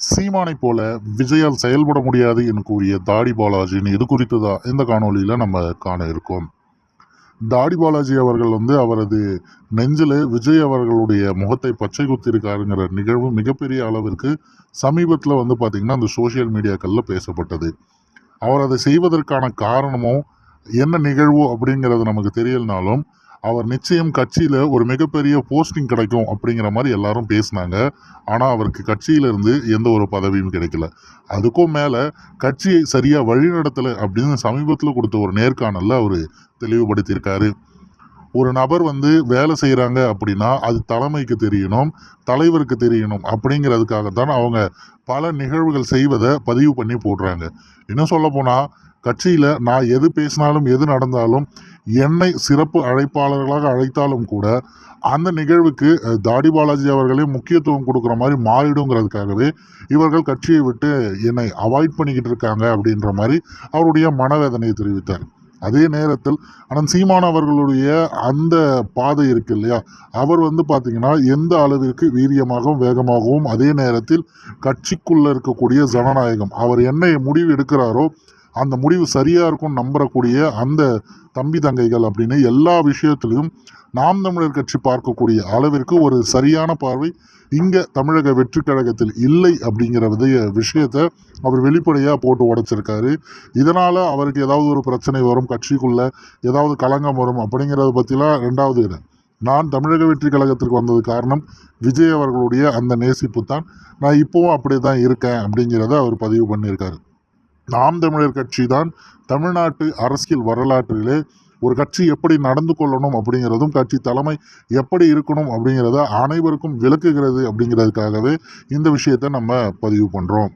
சீமானை போல விஜயால் செயல்பட முடியாது என்று கூறிய தாடி பாலாஜின்னு இது குறித்து தான் இந்த காணொளியில் நம்ம காண இருக்கோம். தாடி பாலாஜி அவர்கள் வந்து அவரது நெஞ்சில் விஜய் அவர்களுடைய முகத்தை பச்சை குத்திருக்காருங்கிற நிகழ்வு மிகப்பெரிய அளவிற்கு சமீபத்தில் வந்து பார்த்திங்கன்னா அந்த சோஷியல் மீடியாக்களில் பேசப்பட்டது. அவர் அதை செய்வதற்கான காரணமோ என்ன நிகழ்வோ அப்படிங்கிறது நமக்கு தெரியலனாலும் அவர் நிச்சயம் கட்சியில் ஒரு மிகப்பெரிய போஸ்டிங் கிடைக்கும் அப்படிங்கிற மாதிரி எல்லாரும் பேசினாங்க. ஆனால் அவருக்கு கட்சியிலிருந்து எந்த ஒரு பதவியும் கிடைக்கல. அதுக்கும் மேலே கட்சியை சரியாக வழிநடத்தலை அப்படின்னு சமீபத்தில் கொடுத்த ஒரு நேர்காணலில் அவர் தெளிவுபடுத்தியிருக்காரு. ஒரு நபர் வந்து வேலை செய்கிறாங்க அப்படின்னா அது தலைமைக்கு தெரியணும் தலைவருக்கு தெரியணும் அப்படிங்கிறதுக்காக தான் அவங்க பல நிகழ்வுகள் செய்வதை பதிவு பண்ணி போடுறாங்க. இன்னும் சொல்ல போனால் கட்சியில் நான் எது பேசினாலும் எது நடந்தாலும் என்னை சிறப்பு அழைப்பாளர்களாக அழைத்தாலும் கூட அந்த நிகழ்வுக்கு தாடி பாலாஜி அவர்களே முக்கியத்துவம் கொடுக்குற மாதிரி மாறிடுங்கிறதுக்காகவே இவர்கள் கட்சியை விட்டு என்னை அவாய்ட் பண்ணிக்கிட்டு இருக்காங்க அப்படின்ற மாதிரி அவருடைய மனவேதனையை தெரிவித்தார். அதே நேரத்தில் ஆனால் சீமான் அவர்களுடைய அந்த பாதை இருக்கு இல்லையா? அவர் வந்து பார்த்தீங்கன்னா எந்த அளவிற்கு வீரியமாகவும் வேகமாகவும் அதே நேரத்தில் கட்சிக்குள்ளே இருக்கக்கூடிய ஜனநாயகம் அவர் என்ன முடிவு எடுக்கிறாரோ அந்த முடிவு சரியாக இருக்கும்னு நம்புறக்கூடிய அந்த தம்பி தங்கைகள் அப்படின்னு எல்லா விஷயத்திலையும் நாம் தமிழர் கட்சி பார்க்கக்கூடிய அளவிற்கு ஒரு சரியான பார்வை இங்கே தமிழக வெற்றி கழகத்தில் இல்லை அப்படிங்கிற விதைய விஷயத்தை அவர் வெளிப்படையாக போட்டு உடைச்சிருக்காரு. இதனால் அவருக்கு ஏதாவது ஒரு பிரச்சனை வரும் கட்சிக்குள்ளே ஏதாவது களங்கம் வரும் அப்படிங்கிறத பற்றிலாம் ரெண்டாவது இடம். நான் தமிழக வெற்றி கழகத்திற்கு வந்தது காரணம் விஜய் அவர்களுடைய அந்த நேசிப்பு தான் நான் இப்போவும் அப்படி தான் இருக்கேன் அப்படிங்கிறத அவர் பதிவு பண்ணியிருக்காரு. நாம் தமிழர் கட்சி தான் தமிழ்நாட்டு அரசியல் வரலாற்றிலே ஒரு கட்சி எப்படி நடந்து கொள்ளணும் அப்படிங்கிறதும் கட்சி தலைமை எப்படி இருக்கணும் அப்படிங்கிறத அனைவருக்கும் விளக்குகிறது அப்படிங்கிறதுக்காகவே இந்த விஷயத்தை நம்ம பதிவு பண்ணுறோம்